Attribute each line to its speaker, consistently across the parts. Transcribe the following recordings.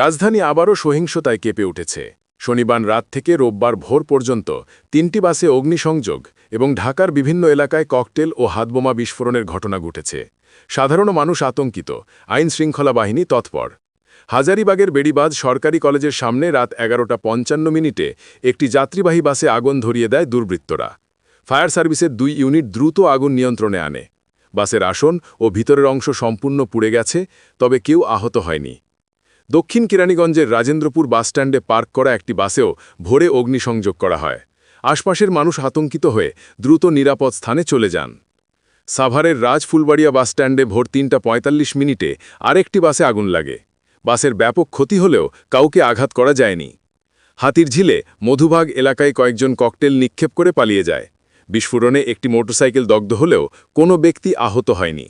Speaker 1: রাজধানী আবারও সহিংসতায় কেঁপে উঠেছে। শনিবার রাত থেকে রোববার ভোর পর্যন্ত তিনটি বাসে অগ্নিসংযোগ এবং ঢাকার বিভিন্ন এলাকায় ককটেল ও হাতবোমা বিস্ফোরণের ঘটনা ঘটেছে। সাধারণ মানুষ আতঙ্কিত, আইন শৃঙ্খলা বাহিনী তৎপর। হাজারিবাগের বেড়িবাজ সরকারি কলেজের সামনে রাত এগারোটা পঞ্চান্ন মিনিটে একটি যাত্রীবাহী বাসে আগুন ধরিয়ে দেয় দুর্বৃত্তরা। ফায়ার সার্ভিসের দুই ইউনিট দ্রুত আগুন নিয়ন্ত্রণে আনে। বাসের আসন ও ভিতরের অংশ সম্পূর্ণ পুড়ে গেছে, তবে কেউ আহত হয়নি। দক্ষিণ কিরানীগঞ্জের রাজেন্দ্রপুর বাসস্ট্যান্ডে পার্ক করা একটি বাসেও ভোরে অগ্নিসংযোগ করা হয়। আশপাশের মানুষ আতঙ্কিত হয়ে দ্রুত নিরাপদ স্থানে চলে যান। সাভারের রাজফুলবাড়িয়া বাসস্ট্যান্ডে ভোর তিনটা পঁয়তাল্লিশ মিনিটে আরেকটি বাসে আগুন লাগে। বাসের ব্যাপক ক্ষতি হলেও কাউকে আঘাত করা যায়নি। হাতির ঝিলে মধুভাগ এলাকায় কয়েকজন ককটেল নিক্ষেপ করে পালিয়ে যায়। বিস্ফোরণে একটি মোটরসাইকেল দগ্ধ হলেও কোনো ব্যক্তি আহত হয়নি।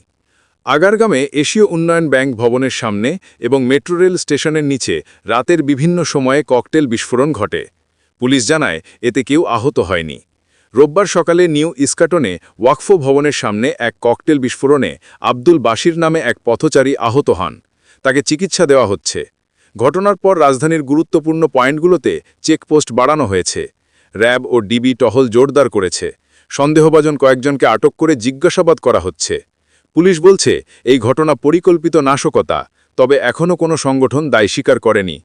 Speaker 1: আগারগামে এশীয় উন্নয়ন ব্যাংক ভবনের সামনে এবং মেট্রো রেল স্টেশনের নিচে রাতের বিভিন্ন সময়ে ককটেল বিস্ফোরণ ঘটে। পুলিশ জানায়, এতে কেউ আহত হয়নি। রোববার সকালে নিউ ইস্কাটনে ওয়াকফো ভবনের সামনে এক ককটেল বিস্ফোরণে আব্দুল বাশির নামে এক পথচারী আহত হন। তাকে চিকিৎসা দেওয়া হচ্ছে। ঘটনার পর রাজধানীর গুরুত্বপূর্ণ পয়েন্টগুলোতে চেকপোস্ট বাড়ানো হয়েছে। র্যাব ও ডিবি টহল জোরদার করেছে। সন্দেহভাজন কয়েকজনকে আটক করে জিজ্ঞাসাবাদ করা হচ্ছে। পুলিশ বলছে, এই ঘটনা পরিকল্পিত নাশকতা, তবে এখনও কোনো সংগঠন দায় স্বীকার করেনি।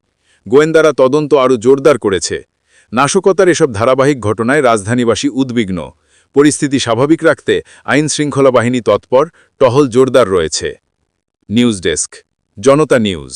Speaker 1: গোয়েন্দারা তদন্ত আরও জোরদার করেছে। নাশকতার এসব ধারাবাহিক ঘটনায় রাজধানীবাসী উদ্বিগ্ন। পরিস্থিতি স্বাভাবিক রাখতে আইন শৃঙ্খলা বাহিনী তৎপর, টহল জোরদার রয়েছে। News desk, Janata news.